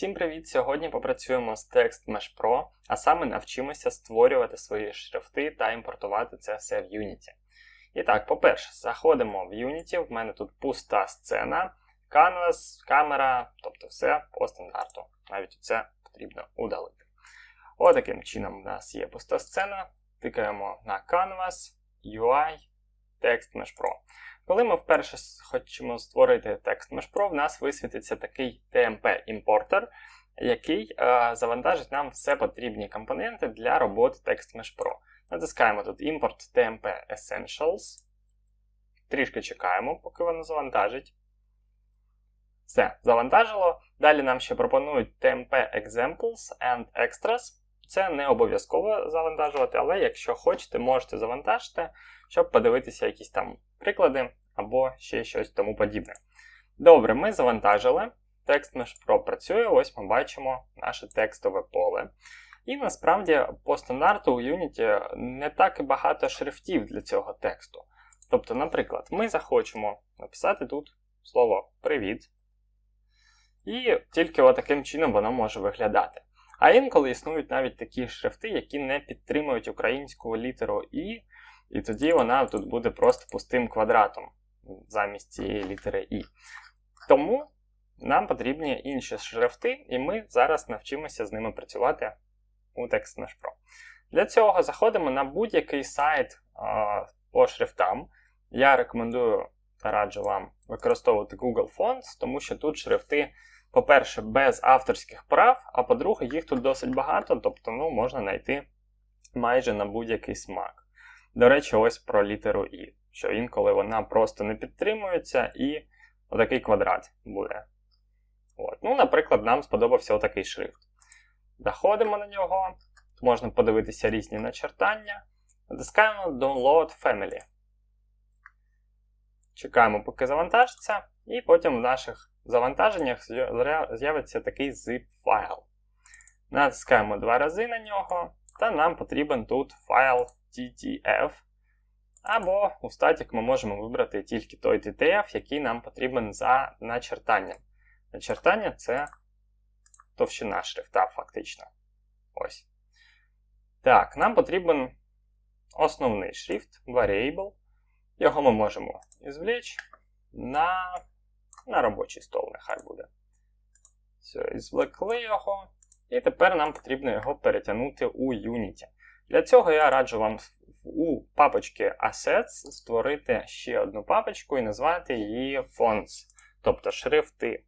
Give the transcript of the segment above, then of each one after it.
Всім привіт! Сьогодні попрацюємо з Text Mesh Pro, а саме навчимося створювати свої шрифти та імпортувати це все в Unity. І так, по-перше, заходимо в Unity, в мене тут пуста сцена, Canvas, камера, тобто все по стандарту. Навіть це потрібно удалити. Отаким чином у нас є пуста сцена. Тикаємо на Canvas, UI, Mesh Pro. Коли ми вперше хочемо створити текст Pro, в нас висвітиться такий TMP-імпортер, який е, завантажить нам все потрібні компоненти для роботи Mesh Pro. Натискаємо тут Import TMP Essentials. Трішки чекаємо, поки воно завантажить. Все, завантажило. Далі нам ще пропонують TMP Examples and Extras. Це не обов'язково завантажувати, але якщо хочете, можете завантажити, щоб подивитися якісь там приклади або ще щось тому подібне. Добре, ми завантажили. Текст Mesh Pro працює, ось ми бачимо наше текстове поле. І насправді по стандарту у Unity не так і багато шрифтів для цього тексту. Тобто, наприклад, ми захочемо написати тут слово Привіт. І тільки отаким чином воно може виглядати. А інколи існують навіть такі шрифти, які не підтримують українську літеру І, і тоді вона тут буде просто пустим квадратом замість цієї літери І. Тому нам потрібні інші шрифти, і ми зараз навчимося з ними працювати у TextMesh Pro. Для цього заходимо на будь-який сайт по шрифтам. Я рекомендую та раджу вам використовувати Google Fonts, тому що тут шрифти, по-перше, без авторських прав, а по-друге, їх тут досить багато, тобто ну, можна знайти майже на будь-який смак. До речі, ось про літеру І, що інколи вона просто не підтримується, і отакий квадрат буде. От. Ну, Наприклад, нам сподобався отакий шрифт. Заходимо на нього, можна подивитися різні начертання. Натискаємо Download Family. Чекаємо, поки завантажиться, і потім в наших завантаженнях з'явиться такий zip файл. Натискаємо два рази на нього, та нам потрібен тут файл TTF. Або у статік ми можемо вибрати тільки той TTF, який нам потрібен за начертанням. Начертання це товщина шрифта, фактично. Ось. Так, нам потрібен основний шрифт, variable. Його ми можемо ізвлечь на на робочий стол, нехай буде. Все, ізвлекли його. І тепер нам потрібно його перетягнути у Unity. Для цього я раджу вам у папочці Assets створити ще одну папочку і назвати її Fonts, тобто шрифти.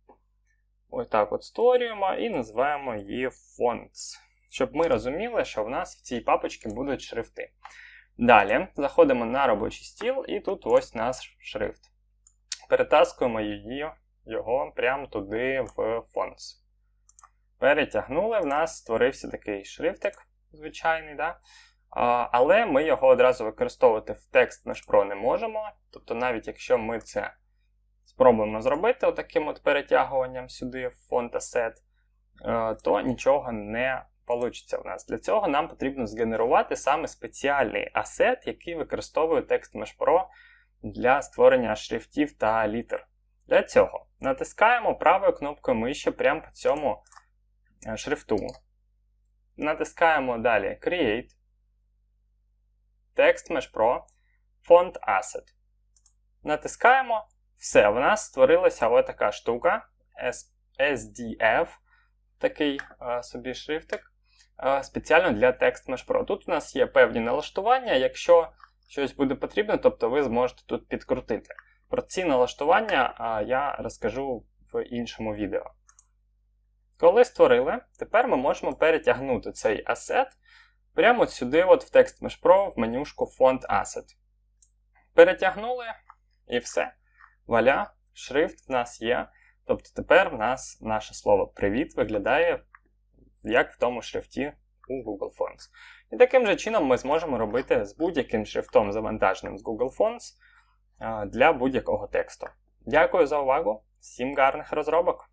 Ось так от створюємо і називаємо її Fonts. Щоб ми розуміли, що в нас в цій папочці будуть шрифти. Далі заходимо на робочий стіл, і тут ось наш шрифт. Перетаскуємо її, його прямо туди в Fonts. Перетягнули, в нас створився такий шрифтик звичайний. да? А, Але ми його одразу використовувати в текст Mesh Pro не можемо. Тобто, навіть якщо ми це спробуємо зробити отаким от перетягуванням сюди в е, то нічого не вийде в нас. Для цього нам потрібно згенерувати саме спеціальний асет, який використовує Mesh Pro для створення шрифтів та літер. Для цього натискаємо правою кнопкою миші прямо по цьому е, шрифту. Натискаємо далі Create, Text Mesh Pro, Font Asset. Натискаємо. Все, в нас створилася ось така штука. SDF, такий собі шрифтик, спеціально для Text Mesh Pro. Тут у нас є певні налаштування. Якщо щось буде потрібно, тобто ви зможете тут підкрутити. Про ці налаштування я розкажу в іншому відео. Коли створили, тепер ми можемо перетягнути цей асет прямо сюди, от в Mesh Pro, в менюшку Font Asset. Перетягнули і все. Валя, шрифт в нас є. Тобто тепер в нас наше слово привіт виглядає як в тому шрифті у Google Fonts. І таким же чином ми зможемо робити з будь-яким шрифтом завантаженим з Google Fonts для будь-якого тексту. Дякую за увагу! Всім гарних розробок!